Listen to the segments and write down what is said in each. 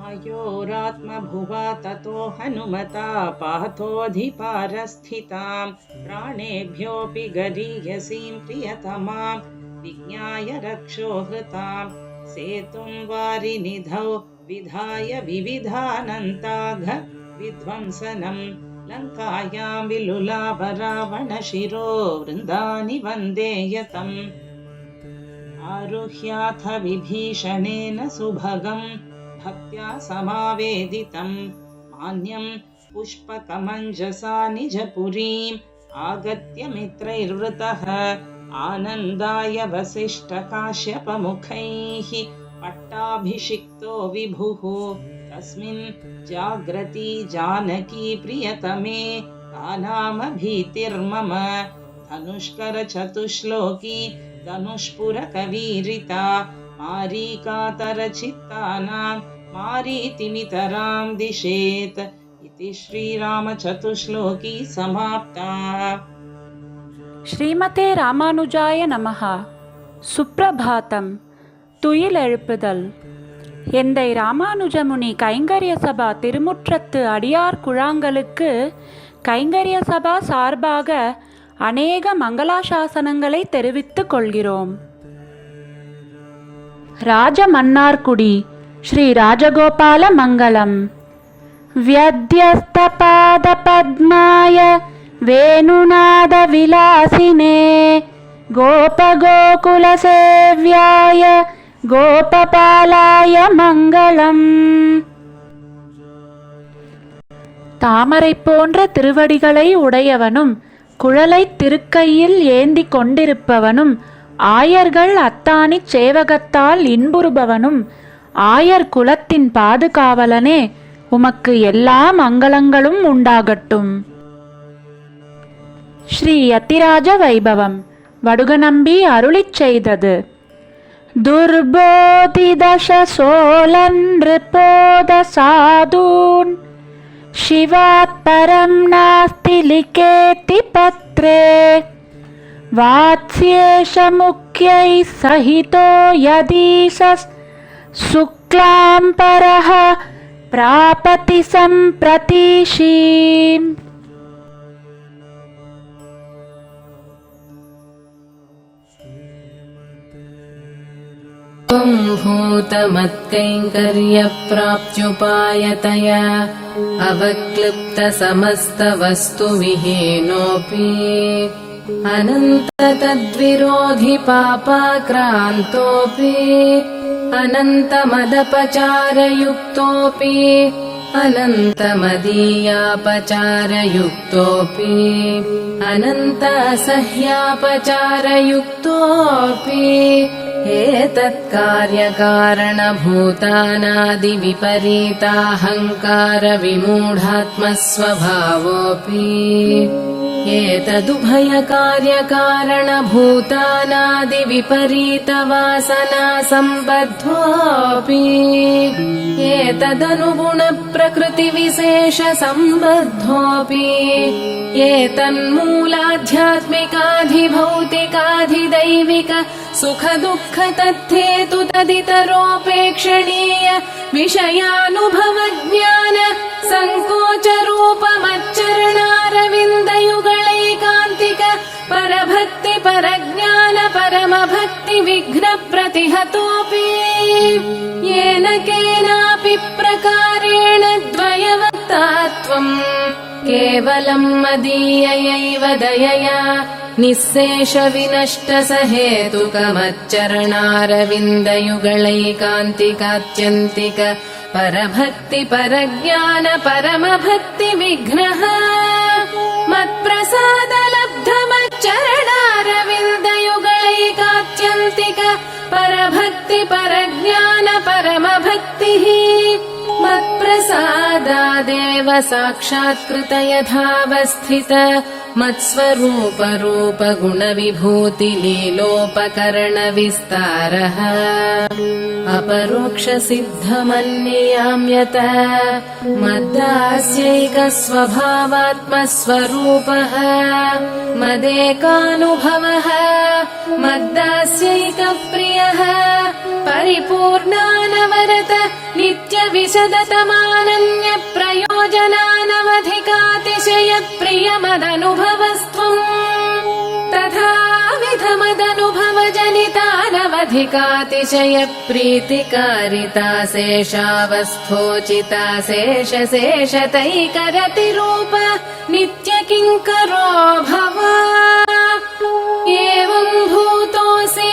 मायोरात्मभुवा हनुमता पातोऽधिपारस्थिताम् प्राणेभ्योऽपि गरीयसीं प्रियतमाम् विज्ञाय रक्षो हृताम् सेतुं वारिनिधौ विधाय विविधानन्ताघ विध्वंसनं लङ्कायां विलुलाभरावणशिरो वृन्दानि वन्दे यतम् आरुह्याथ विभीषणेन सुभगं भक्त्या समावेदितं मान्यं पुष्पकमञ्जसा निजपुरीम् आगत्य मित्रैर्वृतः। आनन्दाय वसिष्ठकाश्यपमुखैः पट्टाभिषिक्तो विभुः। तस्मिन् जाग्रती जानकी प्रियतमे तानामभीतिर्मम। धनुष्करचतुश्लोकी धनुष्पुरकवीरिता मारीकातरचित्तानां मारीतिमितरां दिशेत्। इति श्रीरामचतुश्लोकी समाप्ता। श्रीमते रामानुजाय नमः। सुप्रभातम्। துயில் எழுப்புதல் எந்தை ராமானுஜமுனி கைங்கரிய சபா திருமுற்றத்து அடியார் குழாங்களுக்கு கைங்கரிய சபா சார்பாக அநேக மங்களாசாசனங்களை தெரிவித்துக் கொள்கிறோம் ராஜமன்னார்குடி ஸ்ரீ ராஜகோபால மங்களம் व्यध्यस्तपादपद्माय वेणुनादविलासिने गोपगोकुलसेव्याय கோபபாலாய மங்களம் தாமரை போன்ற திருவடிகளை உடையவனும் குழலைத் திருக்கையில் ஏந்தி கொண்டிருப்பவனும் ஆயர்கள் அத்தானி சேவகத்தால் இன்புறுபவனும் ஆயர் குலத்தின் பாதுகாவலனே உமக்கு எல்லா மங்களங்களும் உண்டாகட்டும். ஸ்ரீ யத்திராஜ வைபவம். வடுகநம்பி அருளிச் செய்தது. दुर्बोधिदशसोलं नृपो दसाधून् शिवात् परं नास्ति लिकेति पत्रे। वात्स्येषमुख्यैः सहितो यदीश शुक्लां परः प्रापति सम्प्रतीशीम् भूतमत्कैङ्कर्यप्राप्त्युपायतया अवक्लिप्तसमस्तवस्तुविहीनोऽपि अनन्ततद्विरोधि पापाक्रान्तोऽपि अनन्तमदपचारयुक्तोऽपि अनन्तमदीयापचारयुक्तोऽपि अनन्त असह्यापचारयुक्तोऽपि एतत्कार्यकारणभूतानादिविपरीताहङ्कारविमूढात्मस्वभावोऽपि एतदुभयकार्यकारणभूतानादिविपरीतवासना सम्बद्धोऽपि एतदनुगुणप्रकृतिविशेषसम्बद्धोऽपि एतन्मूलाध्यात्मिकाधिभौतिकाधिदैविक सुखदुःखतथ्येतु तदितरोपेक्षणीय विषयानुभवज्ञान परभक्तिक परभक्ति परज्ञान परमभक्ति विघ्न प्रतिहतोऽपि। येन केनापि प्रकारेण द्वयवत्तात्वम् केवलम् मदीययैव दयया निःशेष विनष्ट सहेतुकमच्चरणारविन्दयुगणैकान्तिकात्यन्तिक परभक्ति परज्ञान परमभक्ति विघ्नः। मत्प्रसाद मत्प्रसादलब्धमच्चरणारविन्दयुगलैकात्यन्तिक परभक्ति परज्ञान परमभक्तिः मत्प्रसादादेव साक्षात्कृत यथावस्थित मत्स्वरूपरूपगुणविभूतिलीलोपकरणविस्तारः। अपरोक्षसिद्धमन्ययाम्यत मद्दास्यैकस्वभावात्मस्वरूपः। मदेकानुभवः मद्दास्यैकप्रियः। परिपूर्णानवरत विशदतमानन्यप्रयोजनानवधिकातिशय प्रियमदनुभवस्थुम् तथाविधमदनुभव जनितानवधिकातिशय प्रीतिकारिता शेषावस्थोचिता शेष रूप नित्य किङ्करो भव एवम् भूतोऽसि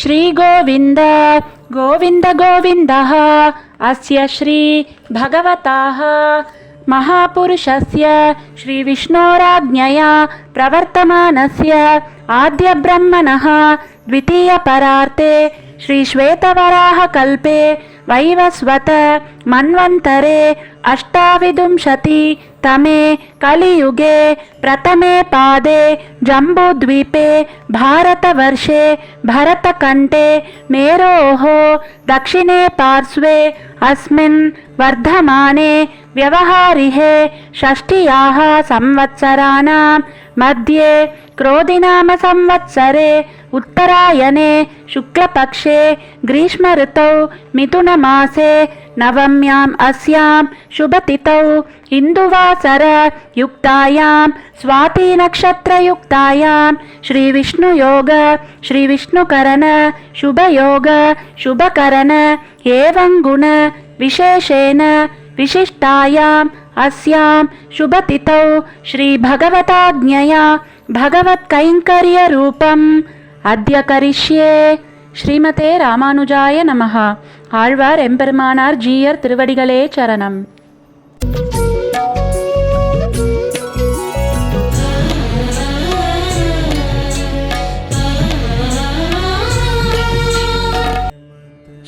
श्रीगोविन्द गोविन्द गोविन्दः अस्य श्रीभगवताः। महापुरुषस्य श्रीविष्णोराज्ञया प्रवर्तमानस्य आद्यब्रह्मणः द्वितीयपरार्ते श्रीश्वेतवराहकल्पे वैवस्वत मन्वन्तरे अष्टाविंशति तमे कलियुगे प्रथमे पादे जम्बूद्वीपे भारतवर्षे भरतकण्ठे मेरोः दक्षिणे पार्श्वे अस्मिन् वर्धमाने व्यवहारिहे षष्ठ्याः संवत्सराणां मध्ये क्रोधिनाम संवत्सरे उत्तरायणे शुक्लपक्षे ग्रीष्मऋतौ मिथुनमासे नवम्याम् अस्यां शुभतिथौ इन्दुवासर युक्तायां स्वातिनक्षत्रयुक्तायां श्रीविष्णुयोग श्रीविष्णुकरण शुभयोग शुभकरण एवं गुण विशेषेण विशिष्टायाम् अस्यां शुभतिथौ श्रीभगवताज्ञया भगवत्कैङ्कर्यरूपम् अद्य करिष्ये ஸ்ரீமதே ராமானுஜாய நமஹ ஆழ்வார் எம்பெருமானார் ஜீயர் திருவடிகளே சரணம்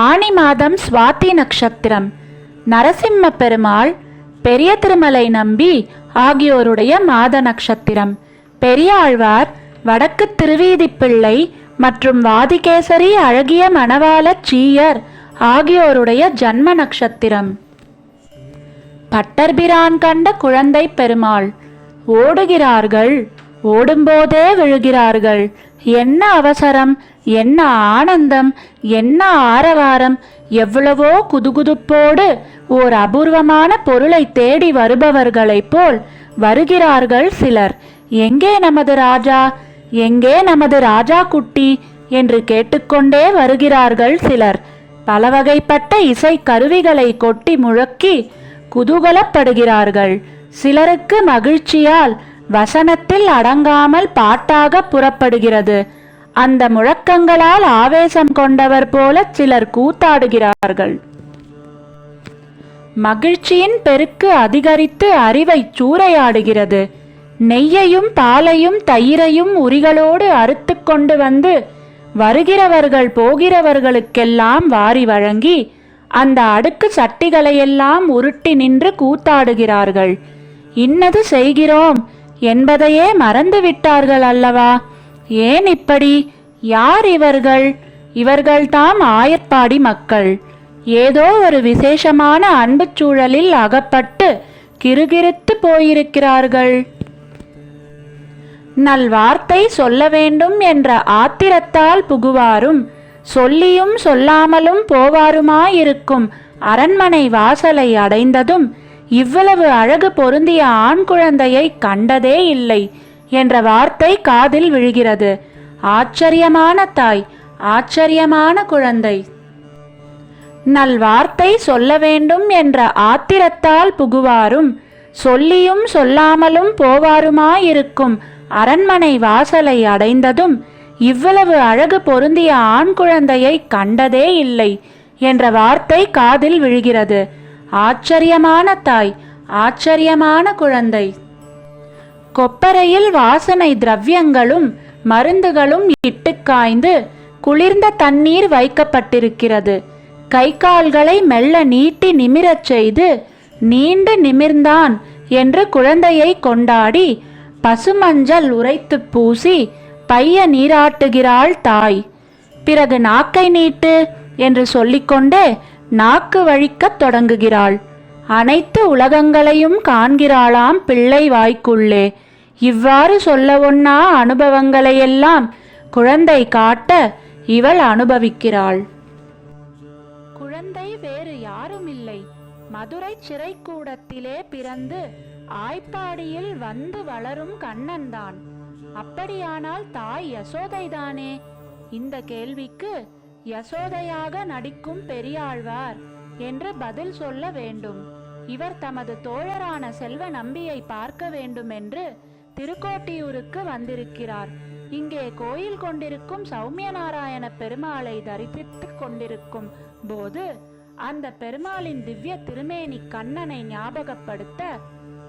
ஆனி மாதம் சுவாதி நட்சத்திரம் நரசிம்ம பெருமாள் பெரிய திருமலை நம்பி ஆகியோருடைய மாத நட்சத்திரம் பெரியாழ்வார் வடக்கு திருவீதிப்பிள்ளை மற்றும் வாதிகேசரி அழகிய மணவாளச் சீயர் ஆகியோருடைய ஜன்ம நட்சத்திரம் பட்டர்பிரான் கண்ட குழந்தை பெருமாள் ஓடுகிறார்கள் ஓடும்போதே விழுகிறார்கள். என்ன அவசரம்? என்ன ஆனந்தம் என்ன ஆரவாரம் எவ்வளவோ குதுகுதுப்போடு ஓர் அபூர்வமான பொருளை தேடி வருபவர்களைப் போல் வருகிறார்கள் சிலர். எங்கே நமது ராஜா எங்கே நமது ராஜா குட்டி என்று கேட்டுக்கொண்டே வருகிறார்கள் சிலர். பலவகைப்பட்ட இசை கருவிகளை கொட்டி முழக்கி குதூகலப்படுகிறார்கள். சிலருக்கு மகிழ்ச்சியால் வசனத்தில் அடங்காமல் பாட்டாக புறப்படுகிறது. அந்த முழக்கங்களால் ஆவேசம் கொண்டவர் போல சிலர் கூத்தாடுகிறார்கள். மகிழ்ச்சியின் பெருக்கு அதிகரித்து அறிவை சூறையாடுகிறது. நெய்யையும் பாலையும் தயிரையும் உரிகளோடு அறுத்து கொண்டு வந்து வருகிறவர்கள் போகிறவர்களுக்கெல்லாம் வாரி வழங்கி அந்த அடுக்கு சட்டிகளையெல்லாம் உருட்டி நின்று கூத்தாடுகிறார்கள். இன்னது செய்கிறோம் என்பதையே மறந்து விட்டார்கள் அல்லவா? ஏன் இப்படி? யார் இவர்கள்? இவர்கள்தாம் ஆயர்பாடி மக்கள். ஏதோ ஒரு விசேஷமான அன்பு சூழலில் அகப்பட்டு கிருகிருத்து போயிருக்கிறார்கள். நல்வார்த்தை சொல்ல வேண்டும் என்ற ஆத்திரத்தால் புகுவாரும் சொல்லியும் சொல்லாமலும் போவாருமாயிருக்கும் அரண்மனை வாசலை அடைந்ததும் இவ்வளவு அழகு பொருந்திய ஆண் குழந்தையை கண்டதே இல்லை. என்ற வார்த்தை காதில் விழுகிறது. ஆச்சரியமான தாய் ஆச்சரியமான குழந்தை. நல்வார்த்தை சொல்ல வேண்டும் என்ற ஆத்திரத்தால் புகுவாரும் சொல்லியும் சொல்லாமலும் போவாருமாயிருக்கும் அரண்மனை வாசலை அடைந்ததும் இவ்வளவு அழகு பொருந்திய ஆண் குழந்தையை கண்டதே இல்லை என்ற வார்த்தை காதில் விழுகிறது. ஆச்சரியமான தாய் ஆச்சரியமான குழந்தை. கொப்பரையில் வாசனை திரவியங்களும் மருந்துகளும் இட்டு காய்ந்து குளிர்ந்த தண்ணீர் வைக்கப்பட்டிருக்கிறது. கை கால்களை மெல்ல நீட்டி நிமிரச் செய்து நீண்டு நிமிர்ந்தான் என்று குழந்தையை கொண்டாடி பசுமஞ்சள் உரைத்து பூசி பைய நீராட்டுகிறாள் தாய் பிறகு நாக்கை நீட்டு என்று சொல்லிக்கொண்டே நாக்கு வழிக்கத் தொடங்குகிறாள். அனைத்து உலகங்களையும் காண்கிறாளாம் பிள்ளை வாய்க்குள்ளே. இவ்வாறு சொல்ல ஒன்னா அனுபவங்களையெல்லாம் குழந்தை காட்ட இவள் அனுபவிக்கிறாள். குழந்தை வேறு யாரும் இல்லை மதுரை சிறைக்கூடத்திலே பிறந்து ஆய்ப்பாடியில் வந்து வளரும் கண்ணன்தான். அப்படியானால் தாய் யசோதைதானே? இந்த கேள்விக்கு யசோதையாக நடிக்கும் பெரியாழ்வார் என்று பதில் சொல்ல வேண்டும். இவர் தமது தோழரான செல்வ நம்பியை பார்க்க வேண்டும் என்று திருக்கோட்டியூருக்கு வந்திருக்கிறார். இங்கே கோயில் கொண்டிருக்கும் சௌமிய நாராயண பெருமாளை தரிசித்துக் கொண்டிருக்கும் போது அந்த பெருமாளின் திவ்ய திருமேனி கண்ணனை ஞாபகப்படுத்த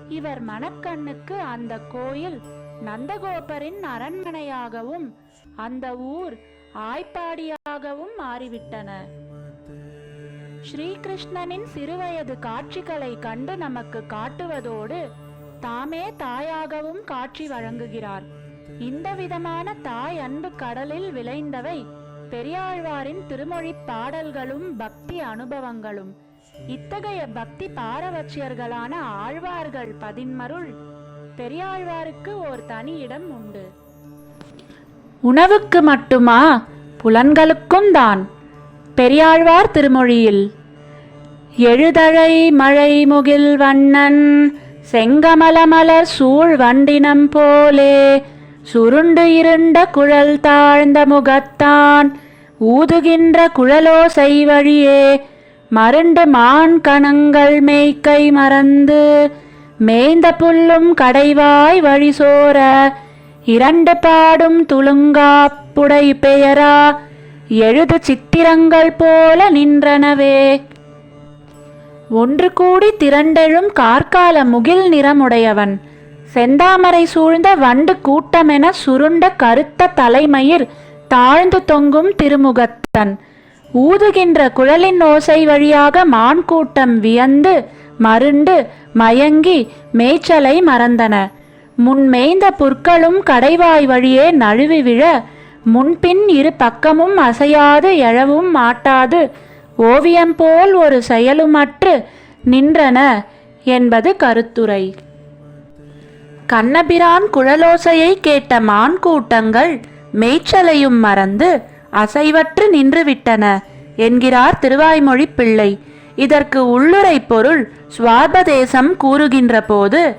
இவர் மணக்கண்ணுக்கு அந்த கோயில் நந்தகோபரின் அரண்மனையாகவும் அந்த ஊர் ஆய்ப்பாடியாகவும் மாறிவிட்டன. ஸ்ரீகிருஷ்ணனின் சிறுவயது காட்சிகளை கண்டு நமக்கு காட்டுவதோடு தாமே தாயாகவும் காட்சி வழங்குகிறார். இந்த விதமான தாய் அன்பு கடலில் விளைந்தவை பெரியாழ்வாரின் திருமொழிப் பாடல்களும் பக்தி அனுபவங்களும். இத்தகைய பக்தி பாரவச்சியர்களான ஆழ்வார்கள் பதின்மருள் பெரியாழ்வாருக்கு ஓர் தனி இடம் உண்டு. உணவுக்கு மட்டுமா? புலன்களுக்கும் தான். பெரியாழ்வார் திருமொழியில் எழுதழை மழை முகில் வண்ணன் செங்கமலமலர் சூழ் வண்டினம் போலே சுருண்டு இருண்ட குழல் தாழ்ந்த முகத்தான் ஊதுகின்ற குழலோ வழியே மருண்டு மான் கணங்கள் மேய்க்கை மறந்து மேய்ந்த புல்லும் கடைவாய் வழி சோர இரண்டு பாடும் துளுங்காப்புடை பெயரா எழுது சித்திரங்கள் போல நின்றனவே. ஒன்று கூடி திரண்டெழும் கார்கால முகில் நிறமுடையவன். செந்தாமரை சூழ்ந்த வண்டு கூட்டமென சுருண்ட கருத்த தலைமயிர் தாழ்ந்து தொங்கும் திருமுகத்தன். ஊதுகின்ற குழலின் ஓசை வழியாக மான் கூட்டம் வியந்து மருண்டு மயங்கி மேய்ச்சலை மறந்தன. முன் மேய்ந்த புற்களும் கடைவாய் வழியே நழுவி விழ முன்பின் இரு பக்கமும் அசையாது எழவும் மாட்டாது. ஓவியம் போல் ஒரு செயலுமற்று நின்றன என்பது கருத்துரை. கண்ணபிரான் குழலோசையை கேட்ட மான் கூட்டங்கள் மேய்ச்சலையும் மறந்து அசைவற்று நின்றுவிட்டன என்கிறார் திருவாய்மொழி பிள்ளை. இதற்கு உள்ளுரை பொருள் சுவாபதேசம் கூறுகின்ற போது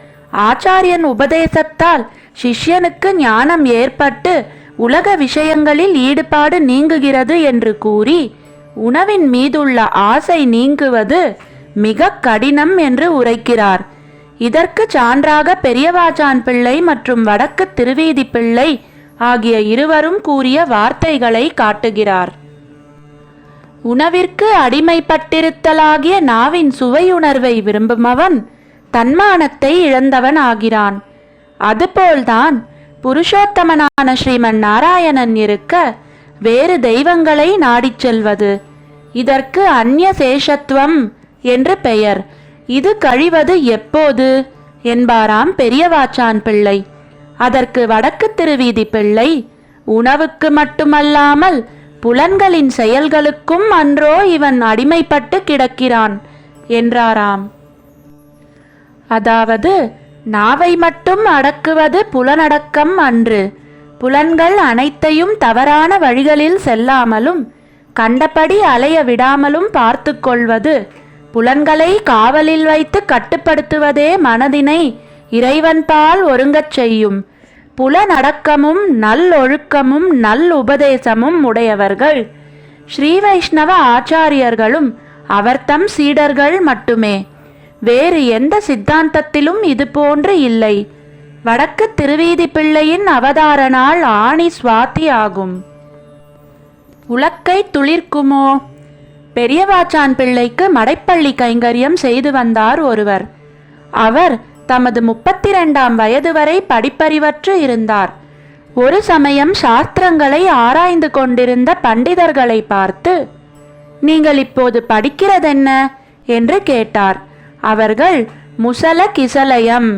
ஆச்சாரியன் உபதேசத்தால் சிஷ்யனுக்கு ஞானம் ஏற்பட்டு உலக விஷயங்களில் ஈடுபாடு நீங்குகிறது என்று கூறி உணவின் மீதுள்ள ஆசை நீங்குவது மிக கடினம் என்று உரைக்கிறார். இதற்கு சான்றாக பெரியவாச்சான் பிள்ளை மற்றும் வடக்கு திருவீதி பிள்ளை ஆகிய இருவரும் கூறிய வார்த்தைகளை காட்டுகிறார். உணவிற்கு அடிமைப்பட்டிருத்தலாகிய நாவின் சுவையுணர்வை விரும்புமவன் தன்மானத்தை இழந்தவன் ஆகிறான். அதுபோல்தான் புருஷோத்தமனான ஸ்ரீமன் நாராயணன் இருக்க வேறு தெய்வங்களை நாடிச் செல்வது. இதற்கு அந்நிய சேஷத்துவம் என்று பெயர். இது கழிவது எப்போது? என்பாராம் பெரியவாச்சான் பிள்ளை. அதற்கு வடக்கு திருவீதி பிள்ளை உணவுக்கு மட்டுமல்லாமல் புலன்களின் செயல்களுக்கும் அன்றோ இவன் அடிமைப்பட்டு கிடக்கிறான் என்றாராம். அதாவது நாவை மட்டும் அடக்குவது புலனடக்கம் அன்று. புலன்கள் அனைத்தையும் தவறான வழிகளில் செல்லாமலும் கண்டபடி அலைய விடாமலும் பார்த்து கொள்வது புலன்களை காவலில் வைத்து கட்டுப்படுத்துவதே மனதினை இறைவன்பால் ஒருங்கச் செய்யும். புலனடக்கமும் நல்லொழுக்கமும் நல்லுபதேசமும் உடையவர்கள். ஸ்ரீ வைஷ்ணவ ஆச்சாரியர்களும் அவர்தம் சீடர்கள் மட்டுமே. வேறு எந்த சித்தாந்தத்திலும் இது போன்று இல்லை. வடக்கு திருவீதி பிள்ளையின் அவதார நாள் ஆணி சுவாதி ஆகும். உலக்கை துளிர்க்குமோ? பெரியவாச்சான் பிள்ளைக்கு மடைப்பள்ளி கைங்கரியம் செய்து வந்தார் ஒருவர். அவர் தமது முப்பத்தி ரெண்டாம் வயது வரை படிப்பறிவற்று இருந்தார். ஒரு சமயம் சாஸ்திரங்களை ஆராய்ந்து கொண்டிருந்த பண்டிதர்களை பார்த்து நீங்கள் இப்போது படிக்கிறதென்ன? என்று கேட்டார். அவர்கள் முசல கிசலயம்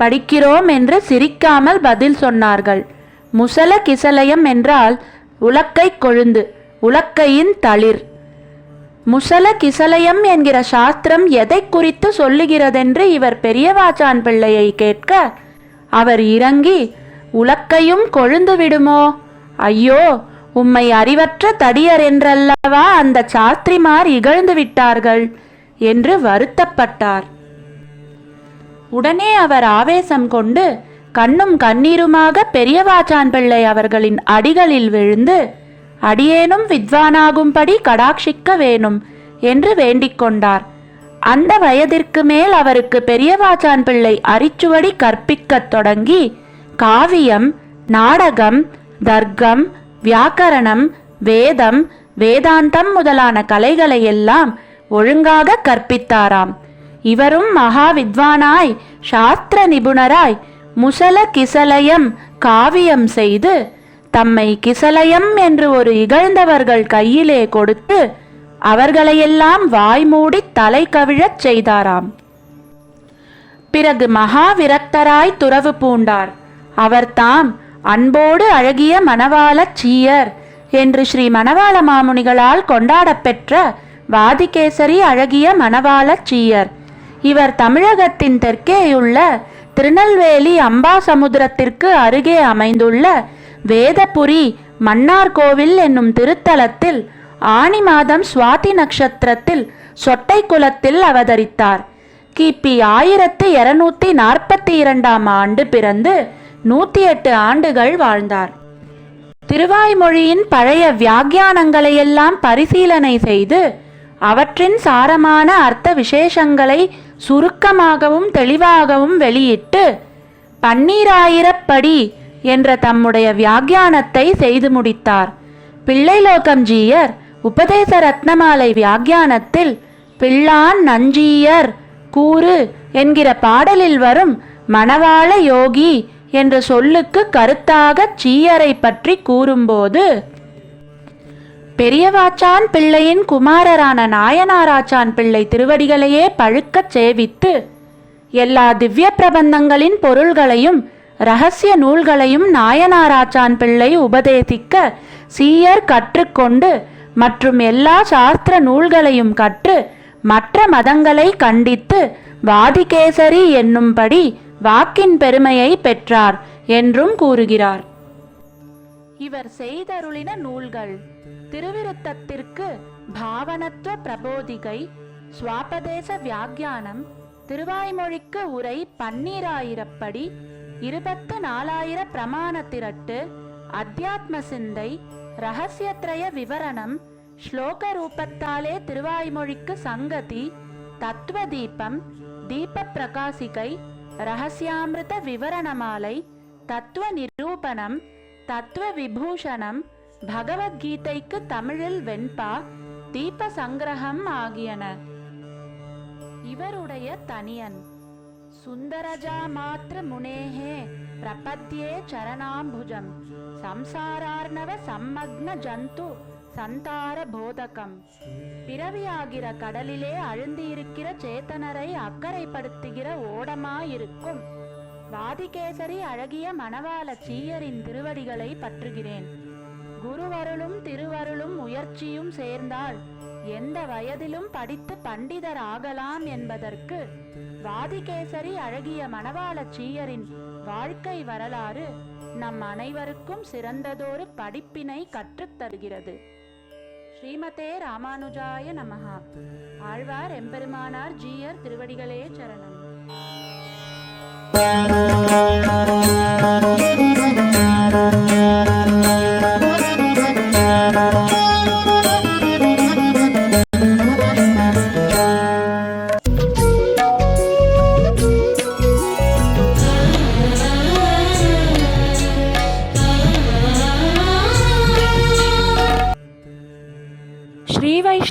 படிக்கிறோம் என்று சிரிக்காமல் பதில் சொன்னார்கள். முசல கிசலயம் என்றால் உலக்கை கொழுந்து உலக்கையின் தளிர். முசல கிசலயம் என்கிற சாஸ்திரம் எதை குறித்து சொல்லுகிறதென்று இவர் பெரியவாச்சான் பிள்ளையை கேட்க அவர் இறங்கி உலக்கையும் கொழுந்து விடுமோ? ஐயோ உம்மை அறிவற்ற தடியர் என்றல்லவா அந்த சாஸ்திரிமார் இகழ்ந்து விட்டார்கள்? என்று வருத்தப்பட்டார். உடனே அவர் ஆவேசம் கொண்டு கண்ணும் கண்ணீருமாக பெரியவாச்சான் பிள்ளை அவர்களின் அடிகளில் விழுந்து அடியேனும் வித்வானாகும்படி கடாட்சிக்க வேணும் என்று வேண்டிக் கொண்டார். அந்த வயதிற்கு மேல் அவருக்கு பெரியவாச்சான் பிள்ளை அரிச்சுவடி கற்பிக்கத் தொடங்கி காவியம் நாடகம் தர்க்கம் வியாக்கரணம் வேதம் வேதாந்தம் முதலான கலைகளை எல்லாம் ஒழுங்காக கற்பித்தாராம். இவரும் மகா வித்வானாய் சாஸ்திர நிபுணராய் முசல கிசலயம் காவியம் செய்து தம்மை கிசலயம் என்று ஒரு இகழ்ந்தவர்கள் கையிலே கொடுத்து அவர்களையெல்லாம் வாய்மூடி தலை கவிழச் செய்தாராம். பிறகு மகா விரக்தராய் துறவு பூண்டார். அவர் தாம் அன்போடு அழகிய மணவாளச் சீயர் என்று ஸ்ரீ மணவாள மாமுனிகளால் கொண்டாடப்பெற்ற வாதிகேசரி அழகிய மணவாளச் சீயர். இவர் தமிழகத்தின் தெற்கேயுள்ள திருநெல்வேலி அம்பாசமுத்திரத்திற்கு அருகே அமைந்துள்ள வேதபுரி மன்னார்கோவில் என்னும் திருத்தலத்தில் ஆனி மாதம் சுவாதி நட்சத்திரத்தில் சொட்டை குலத்தில் அவதரித்தார். கிபி ஆயிரத்து இருநூத்தி நாற்பத்தி இரண்டாம் ஆண்டு பிறந்து நூற்றி எட்டு ஆண்டுகள் வாழ்ந்தார். திருவாய்மொழியின் பழைய வியாக்கியானங்களையெல்லாம் பரிசீலனை செய்து அவற்றின் சாரமான அர்த்த விசேஷங்களை சுருக்கமாகவும் தெளிவாகவும் வெளியிட்டு பன்னீராயிரப்படி என்ற தம்முடைய வியாக்கியானத்தை செய்து முடித்தார். பிள்ளைலோகம்ஜீயர் உபதேச ரத்னமாலை வியாக்கியானத்தில் பிள்ளான் நஞ்சீயர் கூறு என்கிற பாடலில் வரும் மணவாள யோகி என்ற சொல்லுக்கு கருத்தாக சீயரை பற்றி கூறும்போது பெரியவாச்சான் பிள்ளையின் குமாரரான நாயனாராச்சான் பிள்ளை திருவடிகளையே பழுக்கச் சேவித்து எல்லா திவ்ய பிரபந்தங்களின் பொருள்களையும் ரகசிய நூல்களையும் நாயனாராச்சான் பிள்ளை உபதேசிக்க சீயர் கற்றுக்கொண்டு மற்றும் எல்லா சாஸ்திர நூல்களையும் கற்று மற்ற மதங்களை கண்டித்து வாதிகேசரி என்னும்படி வாக்கின் பெருமையை பெற்றார் என்றும் கூறுகிறார். இவர் செய்தருளின நூல்கள். திருவிருத்தத்திற்கு பாவனத்துவ பிரபோதிகை சுவாபதேச வியாக்கியானம் திருவாய்மொழிக்கு உரை பன்னீராயிரப்படி இருபத்து நாலாயிர பிரமாண திரட்டு அத்தியாத்ம சிந்தை ரகசியத்ரய விவரணம் ஸ்லோக ரூபத்தாலே திருவாய்மொழிக்கு சங்கதி தத்துவ தீபம் தீப பிரகாசிகை ரகசியாமிருத விவரணமாலை தத்துவ நிரூபணம் தத்துவ விபூஷணம் பகவத்கீதைக்கு தமிழில் வெண்பா தீப சங்கிரகம் ஆகியன. இவருடைய தனியன் சுந்தரஜா மாத்திர முனேஹே பிரபத்யே சரணாம்புஜம் சம்சாரார்ணவ சம்மக்ன ஜந்து சந்தார போதகம். பிறவியாகிற கடலிலே அழுந்தியிருக்கிற சேத்தனரை அக்கறைப்படுத்துகிற ஓடமாயிருக்கும். வாதிகேசரி அழகிய மணவாள சீயரின் திருவடிகளை பற்றுகிறேன். குருவருளும் திருவருளும் முயற்சியும் சேர்ந்தால் எந்த வயதிலும் படித்து பண்டிதர் ஆகலாம் என்பதற்கு வாதிகேசரி அழகிய மணவாள சீயரின் வாழ்க்கை வரலாறு நம் அனைவருக்கும் சிறந்ததொரு படிப்பினை கற்றுத் தருகிறது. ஸ்ரீமதே ராமானுஜாய நமஹா. ஆழ்வார் எம்பெருமானார் ஜீயர் திருவடிகளே சரணம். ஸ்ரீ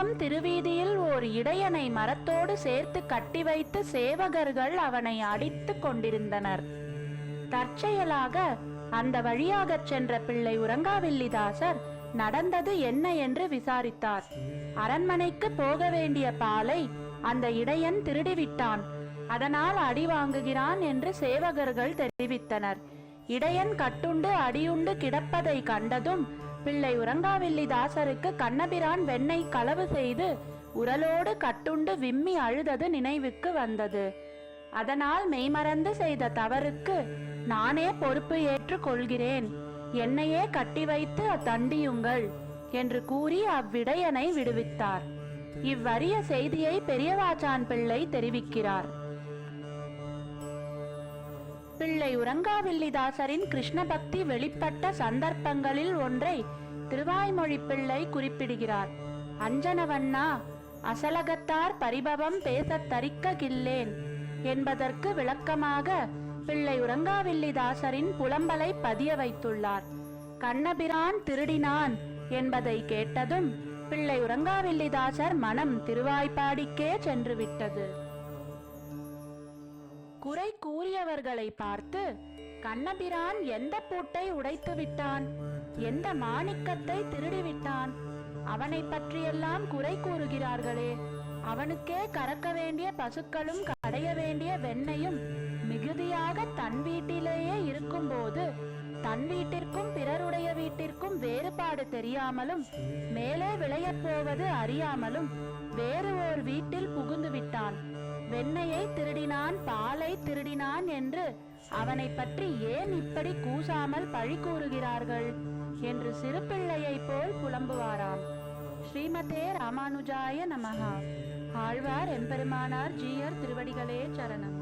திருவரங்கம் திருவீதியில் ஓர் இடையனை மரத்தோடு சேர்த்து கட்டி வைத்து சேவகர்கள் அவனை அடித்துக் கொண்டிருந்தனர். தற்செயலாக அந்த வழியாகச் சென்ற பிள்ளை உரங்காவில்லிதாசர் நடந்தது என்ன என்று விசாரித்தார். அரண்மனைக்கு போக வேண்டிய பாலை அந்த இடையன் திருடிவிட்டான். அதனால் அடி வாங்குகிறான் என்று சேவகர்கள் தெரிவித்தனர். இடையன் கட்டுண்டு அடியுண்டு கிடப்பதை கண்டதும் பிள்ளை உறங்காவில்லி தாசருக்கு கண்ணபிரான் வெண்ணெய் களவு செய்து உரலோடு கட்டுண்டு விம்மி அழுதது நினைவுக்கு வந்தது. அதனால் மெய்மறந்து செய்த தவறுக்கு நானே பொறுப்பு ஏற்று கொள்கிறேன். என்னையே கட்டி வைத்து தண்டியுங்கள் என்று கூறி அவ்விடையனை விடுவித்தார். இவ்வரிய செய்தியை பெரியவாச்சான் பிள்ளை தெரிவிக்கிறார். பிள்ளை உரங்காவில்லிதாசரின் கிருஷ்ண பக்தி வெளிப்பட்ட சந்தர்ப்பங்களில் ஒன்றை திருவாய்மொழி பிள்ளை குறிப்பிடுகிறார். அஞ்சனவண்ணா அசலகத்தார் பரிபவம் பேசத் தரிக்க கில்லேன் என்பதற்கு விளக்கமாக பிள்ளை உரங்காவில்லிதாசரின் புலம்பலை பதிய வைத்துள்ளார். கண்ணபிரான் திருடினான் என்பதை கேட்டதும் பிள்ளை உரங்காவில்லிதாசர் மனம் திருவாய்ப்பாடிக்கே சென்று விட்டது குறை கூறியவர்களை பார்த்து கண்ணபிரான் எந்த பூட்டை உடைத்து விட்டான்? எந்த மாணிக்கத்தை திருடிவிட்டான்? அவனை பற்றியெல்லாம் குறை கூறுகிறார்களே. அவனுக்கே கறக்க வேண்டிய பசுக்களும் கடைய வேண்டிய வெண்ணையும் மிகுதியாக தன் வீட்டிலேயே இருக்கும்போது தன் வீட்டிற்கும் பிறருடைய வீட்டிற்கும் வேறுபாடு தெரியாமலும் மேலே விளையப் போவது அறியாமலும் வேறு ஓர் வீட்டில் புகுந்து விட்டான். வெண்ணையை திருடினான் பாலை திருடினான் என்று அவனை பற்றி ஏன் இப்படி கூசாமல் பழி கூறுகிறார்கள் என்று சிறுபிள்ளையை போல் புலம்புவாராம். ஸ்ரீமதே ராமானுஜாய நமகா ஆழ்வார் எம்பெருமானார் ஜீயர் திருவடிகளே சரணம்.